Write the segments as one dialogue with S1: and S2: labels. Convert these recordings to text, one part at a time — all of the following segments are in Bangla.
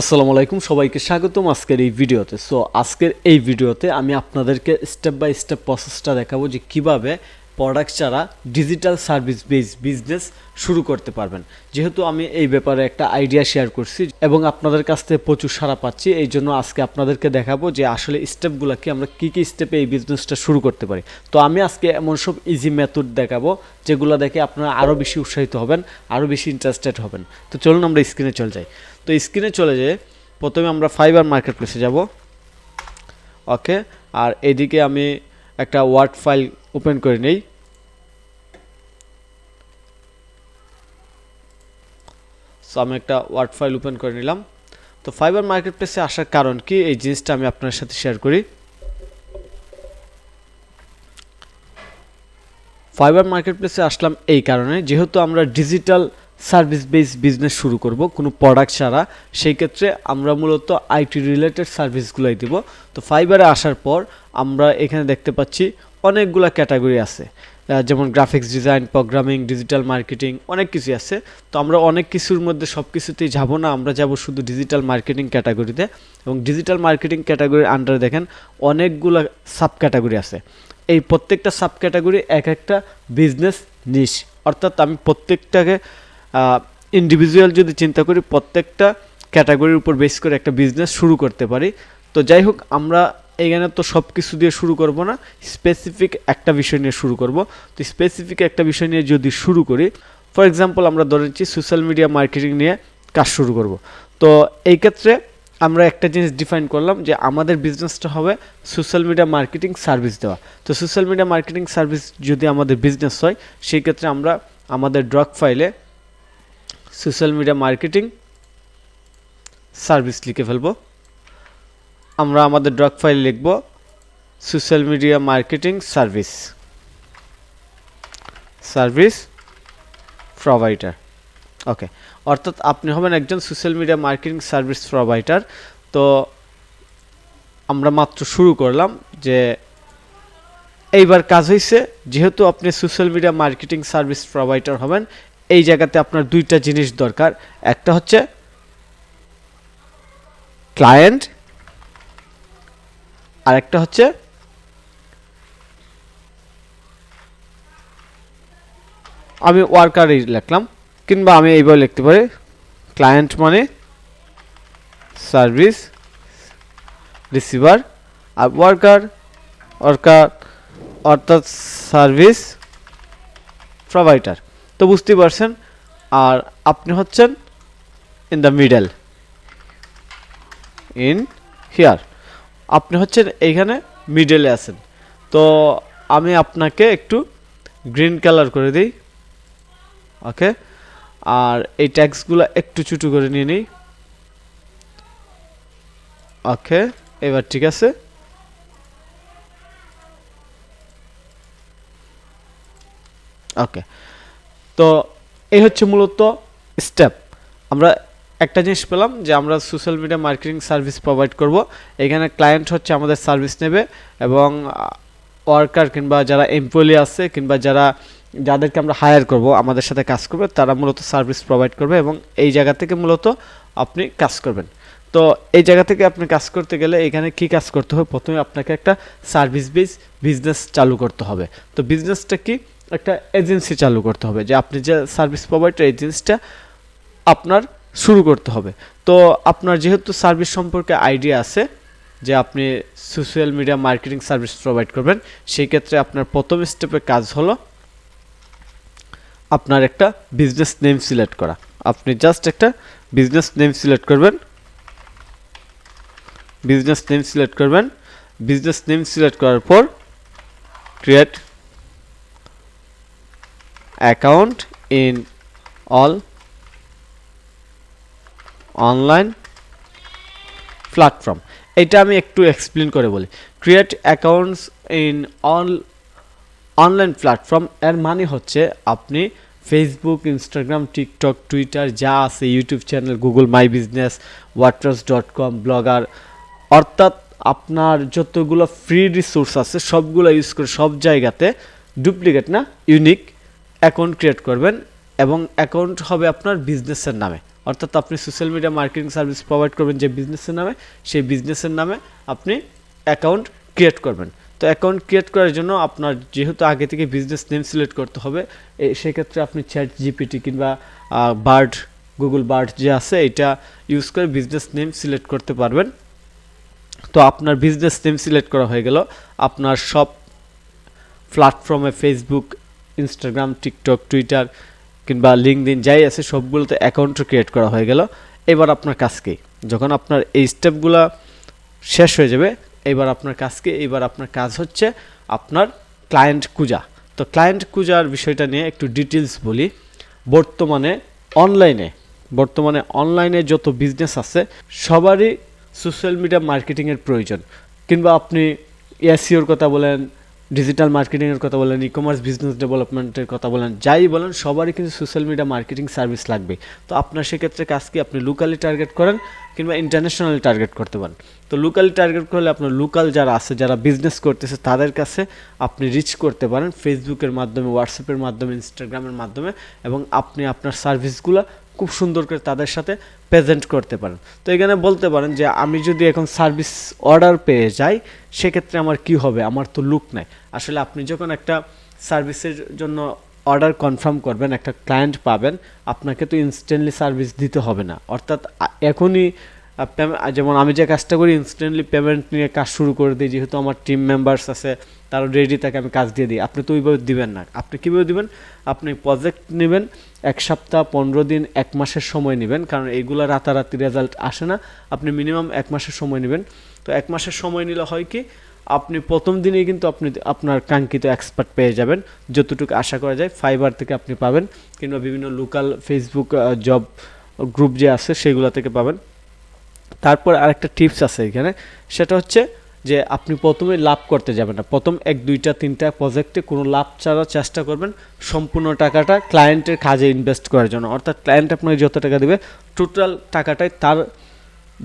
S1: আসসালামু আলাইকুম, সবাইকে স্বাগতম আজকের এই ভিডিওতে। সো আজকের এই ভিডিওতে আমি আপনাদেরকে স্টেপ বাই স্টেপ প্রসেসটা দেখাবো যে কীভাবে প্রোডাক্ট ছাড়া ডিজিটাল সার্ভিস বেস বিজনেস শুরু করতে পারবেন। যেহেতু আমি এই ব্যাপারে একটা আইডিয়া শেয়ার করছি এবং আপনাদের কাছ থেকে প্রচুর সাড়া পাচ্ছি, এই জন্য আজকে আপনাদেরকে দেখাবো যে আসলে স্টেপগুলো কি, আমরা কী কী স্টেপে এই বিজনেসটা শুরু করতে পারি। তো আমি আজকে এমন সব ইজি মেথড দেখাবো, যেগুলো দেখে আপনারা আরও বেশি উৎসাহিত হবেন আরও বেশি ইন্টারেস্টেড হবেন। তো চলুন আমরা স্ক্রিনে চলে যাই। তো স্ক্রিনে চলে যেয়ে প্রথমে আমরা ফাইবার মার্কেট প্লেসে যাব। ওকে আর এদিকে আমি একটা ওয়ার্ড ফাইল ওপেন করে নেই। সো আমি একটা ওয়ার্ড ফাইল ওপেন করে নিলাম। তো ফাইবার মার্কেট প্লেসে আসার কারণ কি? এই জিনিসটা আমি আপনার সাথে শেয়ার করি। ফাইবার মার্কেট প্লেসে আসলাম এই কারণে, যেহেতু আমরা ডিজিটাল সার্ভিস বেস বিজনেস শুরু করব, কোনো প্রোডাক্ট ছাড়া। সেই ক্ষেত্রে আমরা মূলত আইটি রিলেটেড সার্ভিসগুলোই দিব। তো ফাইবারে আসার পর আমরা এখানে দেখতে পাচ্ছি অনেকগুলো ক্যাটাগরি আছে। যেমন graphics design programming digital marketing অনেক কিছু আছে। তো আমরা অনেক কিছুর মধ্যে সব কিছুতেই যাব না, আমরা যাব শুধু ডিজিটাল মার্কেটিং ক্যাটাগরিতে এবং ডিজিটাল মার্কেটিং ক্যাটাগরির আন্ডারে দেখেন অনেকগুলো সাব ক্যাটাগরি আছে। এই প্রত্যেকটা সাব ক্যাটাগরি এক একটা বিজনেস নিশ অর্থাৎ আমি প্রত্যেকটাকে ইন্ডিভিজুয়াল যদি চিন্তা করি, প্রত্যেকটা ক্যাটাগরির উপর বেস করে একটা বিজনেস শুরু করতে পারি। তো যাই হোক, আমরা এখানে তো সব কিছু দিয়ে শুরু করব না স্পেসিফিক একটা বিষয় নিয়ে শুরু করব। তো স্পেসিফিক একটা বিষয় নিয়ে যদি শুরু করি ফর এক্সাম্পল আমরা ধরে নিচ্ছি সোশ্যাল মিডিয়া মার্কেটিং নিয়ে কাজ শুরু করব। তো এই ক্ষেত্রে আমরা একটা জিনিস ডিফাইন করলাম যে আমাদের বিজনেসটা হবে সোশ্যাল মিডিয়া মার্কেটিং সার্ভিস দেওয়া। তো সোশ্যাল মিডিয়া মার্কেটিং সার্ভিস যদি আমাদের বিজনেস হয়, সেই ক্ষেত্রে আমরা আমাদের ড্রগ ফাইলে সোশ্যাল মিডিয়া মার্কেটিং সার্ভিস লিখে ফেলব। আমরা আমাদের ড্রগ ফাইল লিখব, social media marketing service. Service provider. Okay, অর্থাৎ আপনি হবেন একজন social media marketing service provider. তো আমরা মাত্র শুরু করলাম যে এইবার কাজ হয়েছে যেহেতু আপনি social media marketing service provider হবেন এই জায়গাতে আপনার দুইটা জিনিস দরকার। একটা হচ্ছে ক্লায়েন্ট আর একটা হচ্ছে আমি ওয়ার্কারই লিখলাম, কিংবা আমি এইভাবে লিখতে পারি। ক্লায়েন্ট মানে সার্ভিস রিসিভার আর ওয়ার্কার ওয়ার্কার অর্থাৎ সার্ভিস প্রোভাইডার তো বুঝতেই পারছেন। আর আপনি হচ্ছেন in the middle in here আপনি হচ্ছেন এইখানে মিডলে আছেন। তো আমি আপনাকে একটু গ্রিন কালার করে দিই। ওকে আর এই ট্যাক্সগুলো একটু ছোটো করে নিয়ে নিই। ওকে এবার ঠিক আছে। ওকে তো এই হচ্ছে মূলত স্টেপ আমরা একটা জিনিস পেলাম যে আমরা social media marketing service provide করব। এখানে ক্লায়েন্ট হচ্ছে আমাদের সার্ভিস নেবে এবং ওয়ার্কার কিংবা যারা এমপ্লয়ি আছে কিংবা যারা, যাদেরকে আমরা হায়ার করব, আমাদের সাথে কাজ করবে, তারা মূলত সার্ভিস প্রোভাইড করবে এবং এই জায়গা থেকে মূলত আপনি কাজ করবেন। তো এই জায়গা থেকে আপনি কাজ করতে গেলে এখানে কি কাজ করতে হবে? প্রথমে আপনাকে একটা সার্ভিস বেস বিজনেস চালু করতে হবে। তো বিজনেসটা কি? একটা এজেন্সি চালু করতে হবে, যে আপনি যে সার্ভিস প্রোভাইডার এজেন্সিটা আপনার শুরু করতে হবে। তো আপনার যেহেতু সার্ভিস সম্পর্কে আইডিয়া আছে, যে আপনি social media marketing service provide করবেন, সেই ক্ষেত্রে আপনার প্রথম স্টেপে কাজ হলো আপনার একটা বিজনেস নেম সিলেক্ট করা। আপনি জাস্ট একটা বিজনেস নেম সিলেক্ট করবেন বিজনেস নেম সিলেক্ট করবেন বিজনেস নেম সিলেক্ট করার পর create account in all online platform. এটা আমি একটু এক্সপ্লেন করে বলি। Create accounts in all online platform এর মানে হচ্ছে আপনি ফেসবুক ইনস্টাগ্রাম টিকটক টুইটার যা আছে YouTube channel Google my business ওয়াট্রাস dot com blogger অর্থাৎ আপনার যতগুলো ফ্রি রিসোর্স আছে, সবগুলো ইউজ করে সব জায়গাতে ডুপ্লিকেট না ইউনিক অ্যাকাউন্ট ক্রিয়েট করবেন এবং অ্যাকাউন্ট হবে আপনার বিজনেসের নামে। অর্থাৎ আপনি social media marketing service provide করবেন যে বিজনেসের নামে, সেই বিজনেসের নামে আপনি অ্যাকাউন্ট ক্রিয়েট করবেন। তো অ্যাকাউন্ট ক্রিয়েট করার জন্য আপনার যেহেতু আগে থেকে বিজনেস নেম সিলেক্ট করতে হবে সেক্ষেত্রে আপনি চ্যাট জিপিটি কিংবা বার্ড গুগল বার্ড যে আছে, এটা ইউজ করে বিজনেস নেম সিলেক্ট করতে পারবেন। তো আপনার বিজনেস নেম সিলেক্ট করা হয়ে গেল। আপনার সব প্ল্যাটফর্মে ফেসবুক ইনস্টাগ্রাম টিকটক টুইটার কিংবা লিঙ্কদিন যাই আছে, সবগুলোতে অ্যাকাউন্ট ক্রিয়েট করা হয়ে গেল। এবার আপনার কাজকে যখন আপনার এই স্টেপগুলো শেষ হয়ে যাবে, এবার আপনার কাজকে এবার আপনার কাজ হচ্ছে আপনার ক্লায়েন্ট কুজা তো ক্লায়েন্ট কুজার বিষয়টা নিয়ে একটু ডিটেলস বলি। বর্তমানে অনলাইনে বর্তমানে অনলাইনে যত বিজনেস আছে, সবারই সোশ্যাল মিডিয়া মার্কেটিংয়ের প্রয়োজন। কিংবা আপনি এসিওর কথা বলেন ডিজিটাল মার্কেটিংয়ের কথা বলেন ই কমার্স বিজনেস ডেভেলপমেন্টের কথা বলেন, যাই বলেন, সবারই কিন্তু সোশ্যাল মিডিয়া মার্কেটিং সার্ভিস লাগবে। তো আপনার সেক্ষেত্রে কাজ কি? আপনি লোকালি টার্গেট করেন কিংবা ইন্টারন্যাশনালি টার্গেট করতে পারেন। তো লোকালি টার্গেট করলে আপনার লোকাল যারা আছে, যারা বিজনেস করতেছে, তাদের কাছে আপনি রিচ করতে পারেন ফেসবুকের মাধ্যমে হোয়াটসঅ্যাপের মাধ্যমে ইনস্টাগ্রামের মাধ্যমে এবং আপনি আপনার সার্ভিসগুলো খুব সুন্দর করে তাদের সাথে প্রেজেন্ট করতে পারেন। তো এখানে বলতে পারেন যে আমি যদি এখন সার্ভিস অর্ডার পেয়ে যাই, সেক্ষেত্রে আমার কি হবে? আমার তো লুক নাই। আসলে আপনি যখন একটা সার্ভিসের জন্য অর্ডার কনফার্ম করবেন, একটা ক্লায়েন্ট পাবেন, আপনাকে তো ইনস্ট্যান্টলি সার্ভিস দিতে হবে না। অর্থাৎ এখনই যেমন আমি যে কাজটা করি ইনস্ট্যান্টলি পেমেন্ট নিয়ে কাজ শুরু করে দিই, যেহেতু আমার টিম মেম্বার্স আছে, তারা রেডি থাকে আমি কাজ দিয়ে দিই। আপনি তো ওইভাবে দিবেন না। আপনি কীভাবে দিবেন? আপনি প্রজেক্ট নেবেন এক সপ্তাহ, পনেরো দিন, এক মাসের সময় নেবেন। কারণ এইগুলো রাতারাতি রেজাল্ট আসে না। আপনি মিনিমাম এক মাসের সময় নেবেন। তো এক মাসের সময় নিলে হয় কি, আপনি প্রথম দিনেই কিন্তু আপনি আপনার কাঙ্ক্ষিত এক্সপার্ট পেয়ে যাবেন। যতটুকু আশা করা যায় ফাইবার থেকে আপনি পাবেন কিংবা বিভিন্ন লোকাল ফেসবুক জব গ্রুপ যে আছে, সেগুলো থেকে পাবেন। তারপর আরেকটা টিপস আছে এখানে। সেটা হচ্ছে যে আপনি প্রথমে লাভ করতে যাবেন না। প্রথম এক, দুইটা, তিনটা প্রজেক্টে কোনো লাভ ছাড়া চেষ্টা করবেন। সম্পূর্ণ টাকাটা ক্লায়েন্টের কাজে ইনভেস্ট করার জন্য। অর্থাৎ ক্লায়েন্ট আপনাকে যত টাকা দেবে টোটাল টাকাটাই তার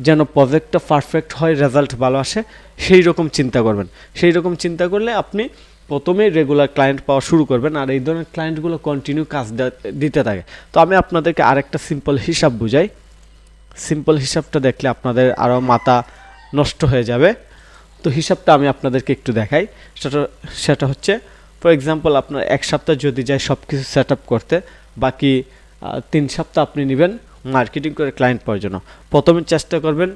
S1: যেন প্রজেক্টটা পারফেক্ট হয় রেজাল্ট ভালো আসে, সেই রকম চিন্তা করবেন। সেই রকম চিন্তা করলে আপনি প্রথমে রেগুলার ক্লায়েন্ট পাওয়া শুরু করবেন আর এই ধরনের ক্লায়েন্টগুলো কন্টিনিউ কাজ দিতে থাকে। তো আমি আপনাদেরকে আরেকটা সিম্পল হিসাব বুঝাই। সিম্পল হিসাবটা দেখলে আপনাদের আরও মাথা নষ্ট হয়ে যাবে। তো হিসাবটা আমি আপনাদেরকে একটু দেখাই। সেটা সেটা হচ্ছে ফর এক্সাম্পল আপনার এক সপ্তাহ যদি যায় সব কিছু সেট আপ করতে, বাকি তিন সপ্তাহ আপনি নেবেন মার্কেটিং করে ক্লায়েন্ট পাওয়ার জন্য। প্রথমে চেষ্টা করবেন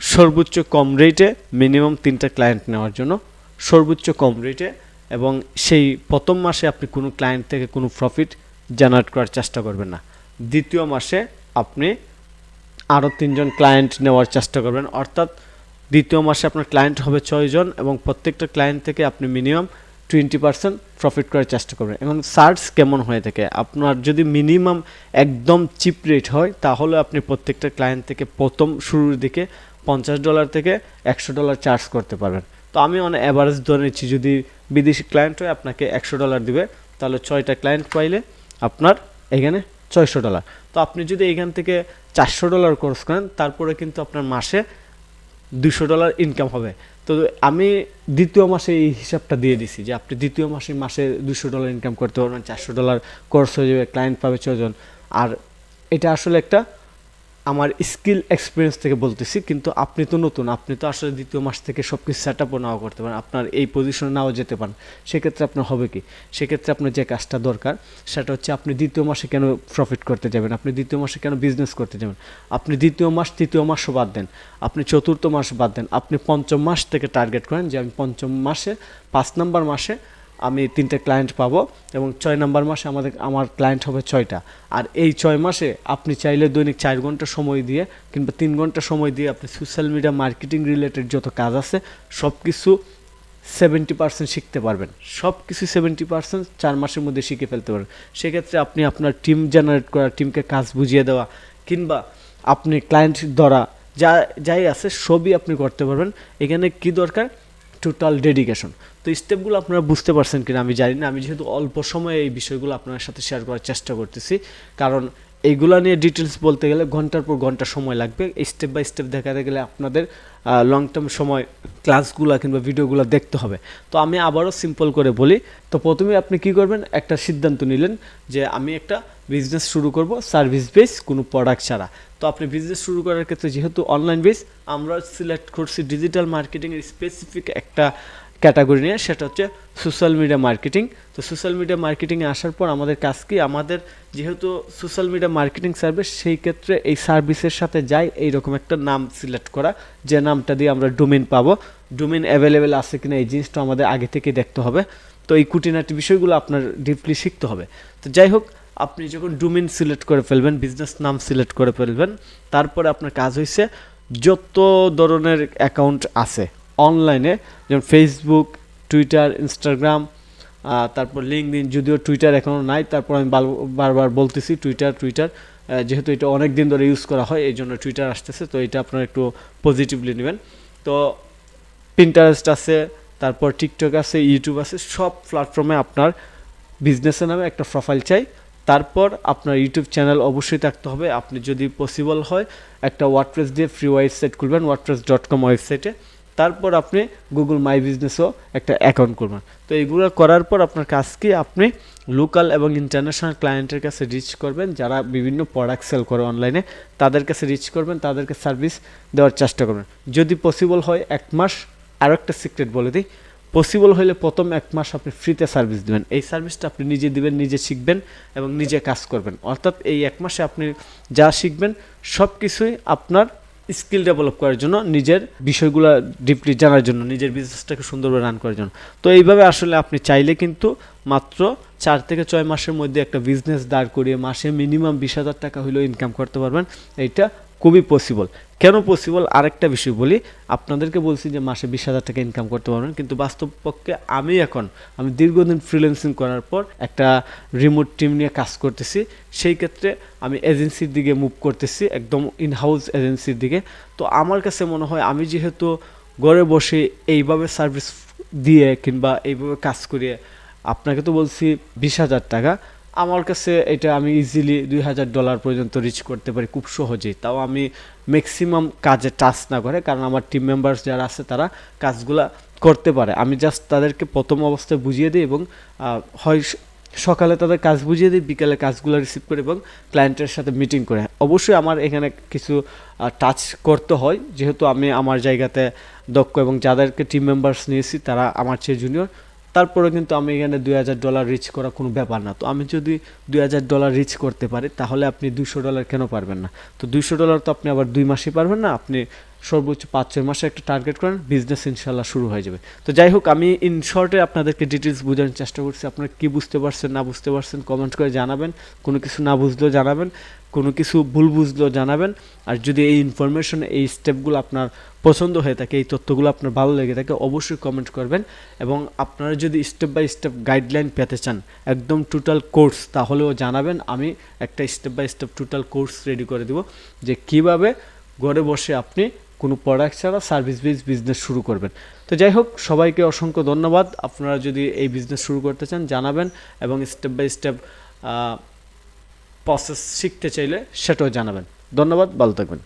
S1: সর্বোচ্চ কম রেটে মিনিমাম তিনটা ক্লায়েন্ট নেওয়ার জন্য। সর্বোচ্চ কম রেটে এবং সেই প্রথম মাসে আপনি কোনো ক্লায়েন্ট থেকে কোনো প্রফিট জেনারেট করার চেষ্টা করবেন না। দ্বিতীয় মাসে আপনি আরও তিনজন ক্লায়েন্ট নেওয়ার চেষ্টা করবেন। অর্থাৎ দ্বিতীয় মাসে আপনার ক্লায়েন্ট হবে ছয়জন এবং প্রত্যেকটা ক্লায়েন্ট থেকে আপনি মিনিমাম টোয়েন্টি পার্সেন্ট প্রফিট করার চেষ্টা করবেন। এখন সার্চ কেমন হয়ে থাকে? আপনার যদি মিনিমাম একদম চিপ রেট হয়, তাহলে আপনি প্রত্যেকটা ক্লায়েন্ট থেকে প্রথম শুরুর দিকে পঞ্চাশ ডলার থেকে একশো ডলার চার্জ করতে পারবেন। তো আমি অনেক অ্যাভারেজ ধরে নিচ্ছি, যদি বিদেশি ক্লায়েন্ট হয়, আপনাকে একশো ডলার দিবে। তাহলে ছয়টা ক্লায়েন্ট পাইলে আপনার এখানে ছয়শো ডলার তো আপনি যদি এখান থেকে চারশো ডলার কোর্স করেন, তারপরে কিন্তু আপনার মাসে দুশো ডলার ইনকাম হবে। তো আমি দ্বিতীয় মাসে এই হিসাবটা দিয়ে দিছি যে আপনি দ্বিতীয় মাসে মাসে দুশো ডলার ইনকাম করতে পারবেন, চারশো ডলার কোর্স হয়ে যাবে ক্লায়েন্ট পাবে ছজন আর এটা আসলে একটা আমার স্কিল এক্সপিরিয়েন্স থেকে বলতেছি, কিন্তু আপনি তো নতুন, আপনি তো আসলে দ্বিতীয় মাস থেকে সব কিছু সেট আপও নাও করতে পারেন। আপনার এই পজিশনে নাও যেতে পারেন। সেক্ষেত্রে আপনার হবে কি? সেক্ষেত্রে আপনার যে কাজটা দরকার, সেটা হচ্ছে আপনি দ্বিতীয় মাসে কেন প্রফিট করতে যাবেন? আপনি দ্বিতীয় মাসে কেন বিজনেস করতে যাবেন? আপনি দ্বিতীয় মাস, তৃতীয় মাসও বাদ দেন। আপনি চতুর্থ মাস বাদ দেন। আপনি পঞ্চম মাস থেকে টার্গেট করেন যে আমি পঞ্চম মাসে, পাঁচ নাম্বার মাসে আমি তিনটে ক্লায়েন্ট পাবো এবং ছয় নম্বর মাসে আমাদের, আমার ক্লায়েন্ট হবে ছয়টা। আর এই ছয় মাসে আপনি চাইলে দৈনিক চার ঘণ্টা সময় দিয়ে কিংবা তিন ঘণ্টা সময় দিয়ে আপনি সোশ্যাল মিডিয়া মার্কেটিং রিলেটেড যত কাজ আছে সব কিছু সেভেন্টি পার্সেন্ট শিখতে পারবেন। সব কিছু সেভেন্টি পার্সেন্ট চার মাসের মধ্যে শিখে ফেলতে পারবেন। সেক্ষেত্রে আপনি আপনার টিম জেনারেট করা টিমকে কাজ বুঝিয়ে দেওয়া, কিংবা আপনি ক্লায়েন্ট ধরা, যা, যাই আছে সবই আপনি করতে পারবেন। এখানে কি দরকার? টোটাল ডেডিকেশন তো স্টেপগুলো আপনারা বুঝতে পারছেন কিনা আমি জানি না। আমি যেহেতু অল্প সময়ে এই বিষয়গুলো আপনার সাথে শেয়ার করার চেষ্টা করতেছি। কারণ এইগুলা নিয়ে ডিটেলস বলতে গেলে ঘণ্টার পর ঘণ্টা সময় লাগবে। স্টেপ বাই স্টেপ দেখাতে গেলে আপনাদের লং টার্ম সময় ক্লাসগুলো কিংবা ভিডিওগুলো দেখতে হবে। তো আমি আবারও সিম্পল করে বলি, তো প্রথমে আপনি কি করবেন? একটা সিদ্ধান্ত নিলেন যে আমি একটা বিজনেস শুরু করব সার্ভিস বেস কোনো প্রোডাক্ট ছাড়া। তো আপনি বিজনেস শুরু করার ক্ষেত্রে যেহেতু অনলাইন বেস আমরা সিলেক্ট করছি ডিজিটাল মার্কেটিংয়ের স্পেসিফিক একটা ক্যাটাগরি নিয়ে, সেটা হচ্ছে সোশ্যাল মিডিয়া মার্কেটিং। তো সোশ্যাল মিডিয়া মার্কেটিংয়ে আসার পর আমাদের কাজ কি? আমাদের যেহেতু সোশ্যাল মিডিয়া মার্কেটিং সার্ভিস, সেই ক্ষেত্রে এই সার্ভিসের সাথে যাই, এইরকম একটা নাম সিলেক্ট করা, যে নামটা দিয়ে আমরা ডোমেন পাবো। ডোমেন অ্যাভেলেবেল আছে কিনা, এই জিনিসটা আমাদের আগে থেকে দেখতে হবে। তো এই কুটিনাটি বিষয়গুলো আপনার ডিপলি শিখতে হবে। তো যাই হোক, আপনি যখন ডোমেন সিলেক্ট করে ফেলবেন বিজনেস নাম সিলেক্ট করে ফেলবেন, তারপরে আপনার কাজ হয়েছে যত ধরনের অ্যাকাউন্ট আছে অনলাইনে যেমন ফেসবুক টুইটার ইনস্টাগ্রাম তারপর লিঙ্কডিন যদিও টুইটার এখনও নাই, তারপর আমি বারবার বলতেছি টুইটার টুইটার যেহেতু এটা অনেক দিন ধরে ইউজ করা হয় এই জন্য টুইটার আসতেছে, তো এটা আপনারা একটু পজিটিভলি নেবেন। তো পিন্টারেস্ট আছে, তারপর টিকটক আছে ইউটিউব আছে, সব প্ল্যাটফর্মে আপনার বিজনেসের নামে একটা প্রোফাইল চাই। তারপর আপনার ইউটিউব চ্যানেল অবশ্যই থাকতে হবে। আপনি যদি পসিবল হয়, একটা ওয়ার্ডপ্রেস দিয়ে ফ্রি ওয়েবসাইট খুলবেন ওয়ার্ডপ্রেস ডট কম ওয়েবসাইটে তারপর আপনি গুগল মাই বিজনেসও একটা অ্যাকাউন্ট করবেন তো এইগুলো করার পর আপনার কাজ কি আপনি লোকাল এবং ইন্টারন্যাশনাল ক্লায়েন্টের কাছে রিচ করবেন, যারা বিভিন্ন প্রোডাক্ট সেল করে অনলাইনে তাদের কাছে রিচ করবেন, তাদেরকে সার্ভিস দেওয়ার চেষ্টা করবেন। যদি পসিবল হয়, এক মাস আরও একটা সিক্রেট বলে দিই। পসিবল হলে প্রথম এক মাস আপনি ফ্রিতে সার্ভিস দিবেন। এই সার্ভিসটা আপনি নিজে দিবেন, নিজে শিখবেন এবং নিজে কাজ করবেন। অর্থাৎ এই এক মাসে আপনি যা শিখবেন সব কিছুই আপনার স্কিল ডেভেলপ করার জন্য, নিজের বিষয়গুলো ডিপলি জানার জন্য, নিজের বিজনেসটাকে সুন্দরভাবে রান করার জন্য। তো এইভাবে আসলে আপনি চাইলে কিন্তু মাত্র চার থেকে ছয় মাসের মধ্যে একটা বিজনেস দাঁড় করিয়ে মাসে মিনিমাম বিশ হাজার টাকা হলেও ইনকাম করতে পারবেন। এইটা খুবই পসিবল কেন পসিবল আরেকটা বিষয় বলি, আপনাদেরকে বলছি যে মাসে বিশ হাজার টাকা ইনকাম করতে পারবেন, কিন্তু বাস্তব পক্ষে আমি এখন, আমি দীর্ঘদিন ফ্রিল্যান্সিং করার পর একটা রিমোট টিম নিয়ে কাজ করতেছি। সেই ক্ষেত্রে আমি এজেন্সির দিকে মুভ করতেছি, একদম ইন হাউস এজেন্সির দিকে। তো আমার কাছে মনে হয়, আমি যেহেতু ঘরে বসে এইভাবে সার্ভিস দিয়ে কিংবা এইভাবে কাজ করিয়ে, আপনাকে তো বলছি বিশ হাজার টাকা আমার কাছে এটা আমি ইজিলি দুই হাজার ডলার পর্যন্ত রিচ করতে পারি খুব সহজেই। তাও আমি ম্যাক্সিমাম কাজে টাচ না করে, কারণ আমার টিম মেম্বার্স যারা আছে তারা কাজগুলা করতে পারে। আমি জাস্ট তাদেরকে প্রথম অবস্থায় বুঝিয়ে দিই এবং হয় সকালে তাদের কাজ বুঝিয়ে দিই, বিকালে কাজগুলো রিসিভ করে এবং ক্লায়েন্টের সাথে মিটিং করে। অবশ্যই আমার এখানে কিছু টাচ করতে হয়, যেহেতু আমি আমার জায়গাতে দক্ষ এবং যাদেরকে টিম মেম্বার্স নিয়েছি, তারা আমার চেয়ে জুনিয়র তারপরে কিন্তু আমি এখানে দুই হাজার ডলার রিচ করা কোনো ব্যাপার না। তো আমি যদি দুই হাজার ডলার রিচ করতে পারি, তাহলে আপনি দুশো ডলার কেন পারবেন না? তো দুশো ডলার তো আপনি আবার দুই মাসে পারবেন না, আপনি সর্বোচ্চ পাঁচ ছয় মাসে একটা টার্গেট করেন বিজনেস ইনশাল্লাহ শুরু হয়ে যাবে। তো যাই হোক, আমি ইন শর্টে আপনাদেরকে ডিটেলস বোঝানোর চেষ্টা করছি। আপনারা কী বুঝতে পারছেন, না বুঝতে পারছেন কমেন্ট করে জানাবেন। কোনো কিছু না বুঝলেও জানাবেন। কোনো কিছু ভুল বুঝলেও জানাবেন। আর যদি এই ইনফরমেশন এই স্টেপগুলো আপনার পছন্দ হয়ে থাকে, এই তথ্যগুলো আপনার ভালো লেগে থাকে, অবশ্যই কমেন্ট করবেন। এবং আপনারা যদি স্টেপ বাই স্টেপ গাইডলাইন পেতে চান, একদম টোটাল কোর্স তাহলেও জানাবেন। আমি একটা step by step total course ready করে দিব, যে কীভাবে ঘরে বসে আপনি কোনো প্রোডাক্ট ছাড়া সার্ভিস বেস বিজনেস শুরু করবেন। তো যাই হোক, সবাইকে অসংখ্য ধন্যবাদ। আপনারা যদি এই বিজনেস শুরু করতে চান, জানাবেন এবং স্টেপ বাই স্টেপ প্রসেস শিখতে চাইলে সেটাও জানাবেন। ধন্যবাদ ভালো থাকবেন।